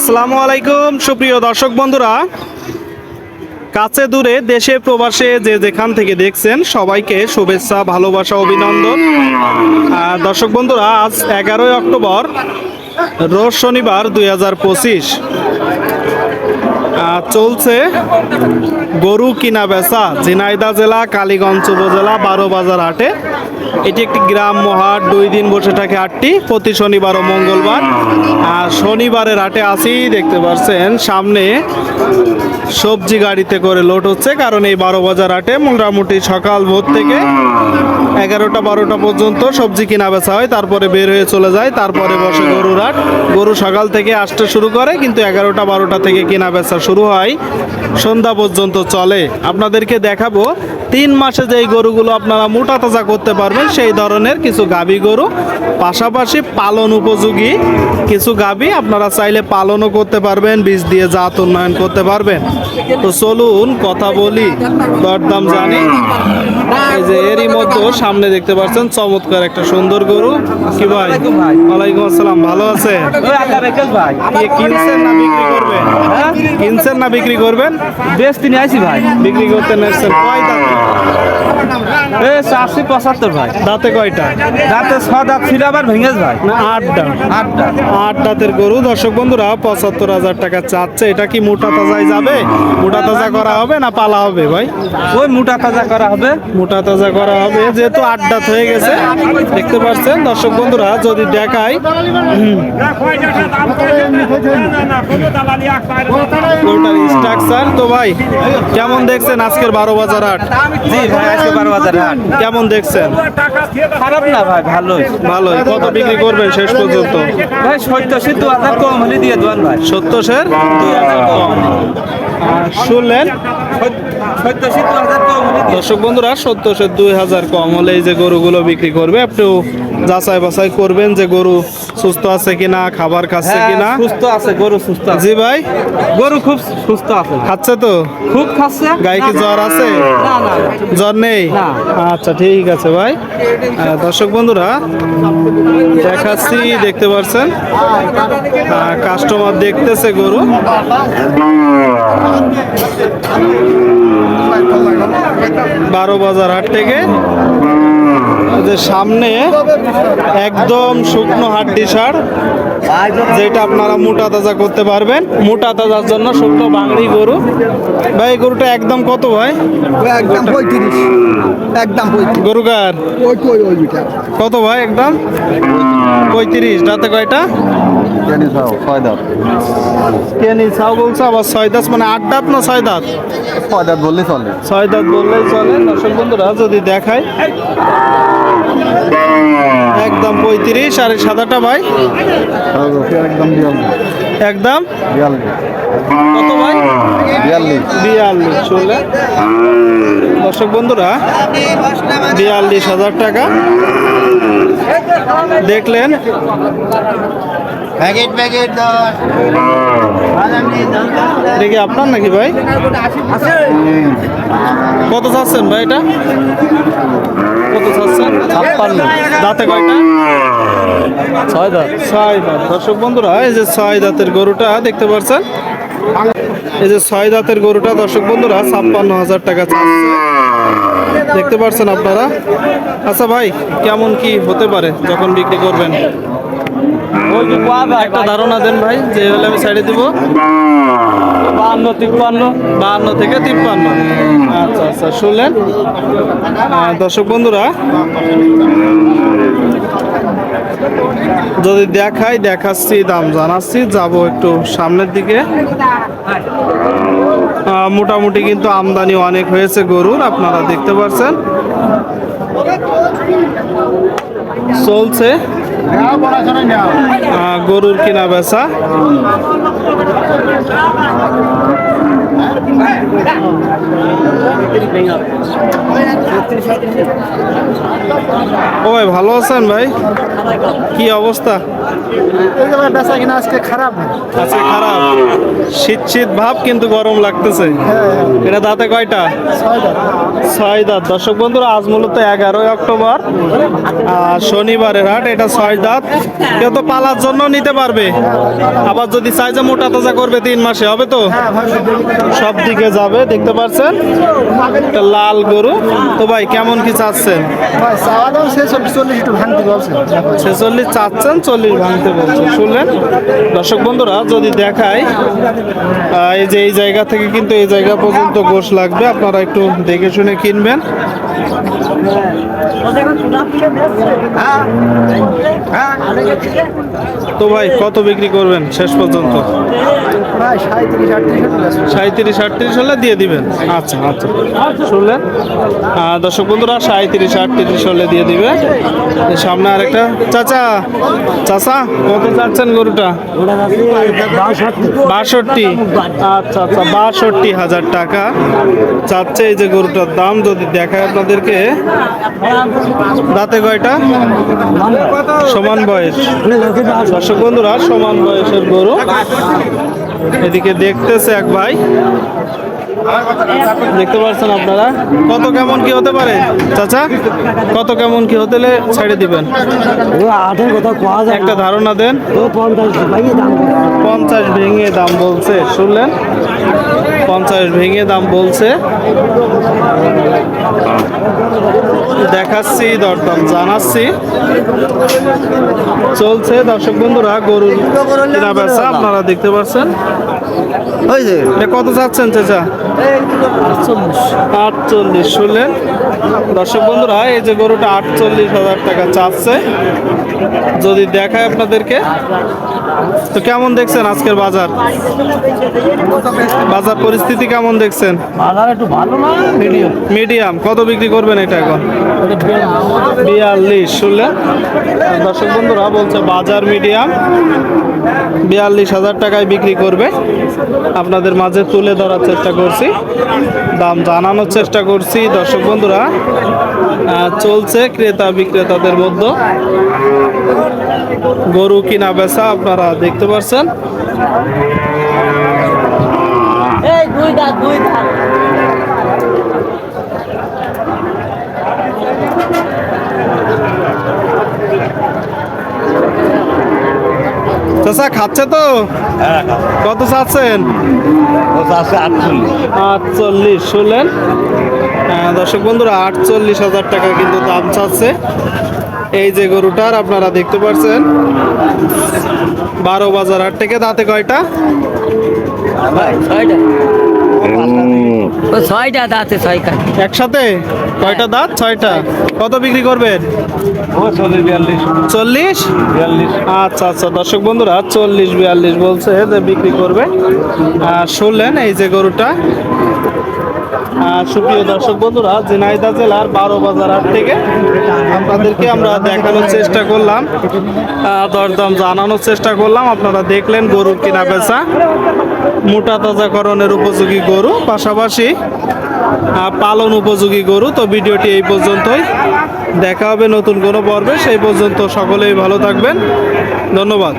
আসসালামু আলাইকুম, সুপ্রিয় দর্শক বন্ধুরা। কাছে দূরে, দেশে, প্রবাসে যে যেখান থেকে দেখছেন, সবাইকে শুভেচ্ছা, ভালোবাসা, অভিনন্দন। দর্শক বন্ধুরা, আজ এগারোই অক্টোবর, রোজ শনিবার দুই হাজার পঁচিশ। চলছে গরু কিনা বেচা ঝিনাইদা জেলা, কালীগঞ্জ উপজেলা, বারো বাজার হাটে। এটি একটি গ্রাম্য হাট দুই দিন বসে থাকে হাটটি প্রতি শনিবার ও মঙ্গলবার। আর শনিবারের হাটে আসি, দেখতে পাচ্ছেন সামনে সবজি গাড়িতে করে লোড হচ্ছে, কারণ এই বারো বাজার হাটে মোটামুটি সকাল ভোর থেকে এগারোটা, বারোটা পর্যন্ত সবজি কিনা বেচা হয়, তারপরে বের হয়ে চলে যায়, তারপরে বসে গরুর হাট গরু সকাল থেকে আসতে শুরু করে, কিন্তু এগারোটা, বারোটা থেকে কেনা বেচা শুরু হয়, সন্ধ্যা পর্যন্ত চলে। আপনাদেরকে দেখাবো তিন মাসে যেই গরুগুলো আপনারা মোটা তাজা করতে পারবেন সেই ধরনের কিছু গাভী গরু পাশাপাশি পালন উপযোগী কিছু গাভী আপনারা চাইলে পালনও করতে পারবেন বীজ দিয়ে জাত উন্নয়ন করতে পারবেন। তো চলুন কথা বলি দরদাম জানি। এই যে এরই মধ্যে সামনে দেখতে পাচ্ছেন চমৎকার একটা সুন্দর গরু। কি ভাই? ওয়ালাইকুম আসসালাম ভালো আছে কিনছেন না বিক্রি করবেন? কিনছেন না বিক্রি করবেন? বেশ তিনি আইছি ভাই। বিক্রি করতে নেছেন কয় দাঁত এ চারশো পঁচাত্তর ভাই। দাঁতে কয়টা? দাঁতে ছ দাঁত ছিল আবার ভেঙেছ ভাই না আট আটটা আট দাঁতের গরু। দর্শক বন্ধুরা পঁচাত্তর হাজার টাকা চাচ্ছে। এটা কি মোটা তাজায় যাবে? মোটা তাজা করা হবে না পালা হবে ভাই? ওই মোটা তাজা করা হবে। মোটা তাজা করা হবে। যেহেতু আট দাঁত হয়ে গেছে দেখতে পাচ্ছেন দর্শক বন্ধুরা যদি দেখায় গরুটার স্ট্রাকচার তো ভাই কেমন দেখছেন আজকের বারো বাজার আট জি ভাই আজকে বারো হাট। কেমন দেখছেন? খারাপ না ভাই ভালোই। ভালোই। কত বিক্রি করবেন শেষ পর্যন্ত? ভাই সত্তর দু হাজার কম হলে দিয়ে দেবেন ভাই। সত্তর দুই হাজার কম আর শুনলেন? দর্শক বন্ধুরা সত্তরের দুই হাজার কম হলে এই যে গরুগুলো বিক্রি করবে একটু যাচাই বাছাই করবেন যে গরু সুস্থ আছে কিনা খাবার খাচ্ছে হ্যাঁ, কিনা। সুস্থ আছে গরু সুস্থ জি ভাই। গরু খুব সুস্থ আছে। খাচ্ছে তো? খুব খাচ্ছে। গায়ে কি জ্বর আছে? জ্বর নেই? আচ্ছা ঠিক আছে ভাই। দর্শক বন্ধুরা দেখাচ্ছি দেখতে পাচ্ছেন। কাস্টমার দেখতেছে গরু। বারো বাজার হাট থেকে। যে সামনে একদম শুকনো হাড্ডি সার যেটা আপনারা মোটা তাজা করতে পারবেন। মোটা তাজার জন্য শুকনো বাংলি গরু। ভাই এই গরুটা একদম কত ভাই? একদম পঁয়ত্রিশ। একদম পঁয়ত্রিশ। গরু কার? ওই তো ওই ওইটা কত ভাই একদম? পঁয়ত্রিশ। রাতে কয়টা? ছয় দাঁত। কেনি ছাও বলছে আবার ছয় দাঁত মানে আট দাঁত না ছয় দাঁত? ছয় দাঁত বললেই চলে। ছয় দাঁত বললেই চলে। দর্শক বন্ধুরা যদি দেখায়। একদম পঁয়ত্রিশ আর সাদাটা ভাই? একদম। একদম কত ভাই? বিয়াল্লিশ বিয়াল্লিশ চলে। দর্শক বন্ধুরা বিয়াল্লিশ হাজার টাকা। দেখলেন। প্যাকেট প্যাকেট দেখি আপনার নাকি ভাই? কত চাচ্ছেন ভাই এটা? ছয় দাঁত। ছয় দাঁত। দর্শক বন্ধুরা, এই যে ছয় দাঁতের গরুটা দেখতে পাচ্ছেন এই যে ছয় দাঁতের গরুটা, দর্শক বন্ধুরা, ছাপ্পান্ন হাজার টাকা চাচ্ছে। দেখতে পাচ্ছেন আপনারা? আচ্ছা ভাই, কেমন কি হতে পারে যখন বিক্রি করবেন? একটা ধারণা দেন ভাই যে হলে আমি সাইডে দিব। বান্ন তিপ্পান্ন? বাহান্ন থেকে তিপ্পান্ন। আচ্ছা আচ্ছা শুনলেন? দর্শক বন্ধুরা যদি দেখাই দেখাচ্ছি দাম জানাচ্ছি যাব একটু সামনের দিকে। মোটামুটি কিন্তু আমদানি অনেক হয়েছে গরুর আপনারা দেখতে পাচ্ছেন চলছে। গরুর কিনা বেচা। ও ভাই ভালো আছেন ভাই? কি অবস্থা? আজকে খারাপ। আজকে খারাপ? শীত শীত ভাব কিন্তু গরম লাগতেছে। এটা দাঁতে কয়টা? ছয় দাঁত। দর্শক বন্ধুরা আজ মূলত এগারোই অক্টোবর আর শনিবারের হাট এটা ছয় দাঁত। কেউ তো পালার জন্য নিতে পারবে। আবার যদি চাই যে মোটা তাজা করবে তিন মাসে হবে তো? সব দিকে যাবে দেখতে পাচ্ছেন একটা লাল গরু। তো ভাই কেমন কি চাচ্ছেন? ছেচল্লিশ চাচ্ছেন চল্লিশ ভাঙতে বলছেন। শুনলেন? দর্শক বন্ধুরা যদি দেখায় এই যে এই জায়গা থেকে কিন্তু এই জায়গা পর্যন্ত গোশ লাগবে। আপনারা একটু দেখে শুনে কিনবেন। তো ভাই কত বিক্রি করবেন শেষ পর্যন্ত? প্রায় সাঁত্রিশ আটত্রিশ হলে দিয়ে দিবেন। আচ্ছা আচ্ছা। শুনলেন? দর্শক বন্ধুরা সাঁত্রিশ আটত্রিশ হলে দিয়ে দিবে। সামনে আরেকটা চাচা। চাচা কত চাচ্ছেন গরুটা? বাষট্টি। আচ্ছা আচ্ছা বাষট্টি হাজার টাকা। চাচ্ছে এই যে গরুটার দাম যদি দেখায় আপনাদেরকে দাঁতে কয়টা? সমান বয়স। দর্শক বন্ধুরা সমান বয়সের গরু। এদিকে দেখতেছে এক ভাই। দেখতে পাচ্ছেন আপনারা? কত কেমন কি হতে পারে? চাচা কত কেমন কি হতে ছেড়ে দিবেন? একটা ধারণা দেন। পঞ্চাশ ভেঙে দাম বলছে শুনলেন? পঞ্চাশ ভেঙে দাম বলছে। দেখাচ্ছি দরদাম জানাচ্ছি। চলছে দর্শক বন্ধুরা গরুর কিনা বেচা আপনারা দেখতে পাচ্ছেন। কত চাচ্ছেন চাচা? আটচল্লিশ। শুনলেন দর্শক বন্ধুরা এই যে গরুটা আটচল্লিশ হাজার টাকা চাচ্ছে। যদি দেখায় আপনাদেরকে। তো কেমন দেখছেন আজকের বাজার? বাজার পরিস্থিতি কেমন দেখছেন? বাজার একটু ভালো না মিডিয়াম মিডিয়াম। কত বিক্রি করবেন এটা এখন? বিয়াল্লিশ শুনলেন দর্শক বন্ধুরা বলছে বাজার মিডিয়াম। বিয়াল্লিশ হাজার টাকায় বিক্রি করবে। আপনাদের মাঝে তুলে ধরার চেষ্টা করছি। দাম জানানোর চেষ্টা করছি। দর্শক বন্ধুরা চলছে ক্রেতা বিক্রেতাদের মধ্যে। গরু কিনা বেচা আপনারা দেখতে পাচ্ছেন দুই দুই চাষা খাচ্ছে তো? কত চাচ্ছেন? আটচল্লিশ। শুনলেন। আহ, দর্শক বন্ধুরা আটচল্লিশ হাজার টাকা কিন্তু দাম চাচ্ছে। এই যে গরুটার আপনারা দেখতে পাচ্ছেন বারো বাজার আট থেকে দাঁতে কয়টা? ছয়টা। ও ছয়টা দাঁতে ছয় কাঠ একসাথে? কয়টা দাঁত? ছয়টা। কত বিক্রি করবেন? চল্লিশ? আচ্ছা আচ্ছা দর্শক বন্ধুরা, চল্লিশ, বিয়াল্লিশ বলছে যে বিক্রি করবে। আর শুনলেন এই যে গরুটা সুপ্রিয় দর্শক বন্ধুরা ঝিনাইদা জেলার বারো বাজার হাট থেকে আপনাদেরকে আমরা দেখানোর চেষ্টা করলাম। দরদাম জানানোর চেষ্টা করলাম। আপনারা দেখলেন গরুর কিনা বেচা। মোটা তাজাকরণের উপযোগী গরু, পাশাপাশি পালন উপযোগী গরু। তো ভিডিওটি এই পর্যন্তই। দেখা হবে নতুন কোনো পর্বে। সেই পর্যন্ত সকলেই ভালো থাকবেন। ধন্যবাদ।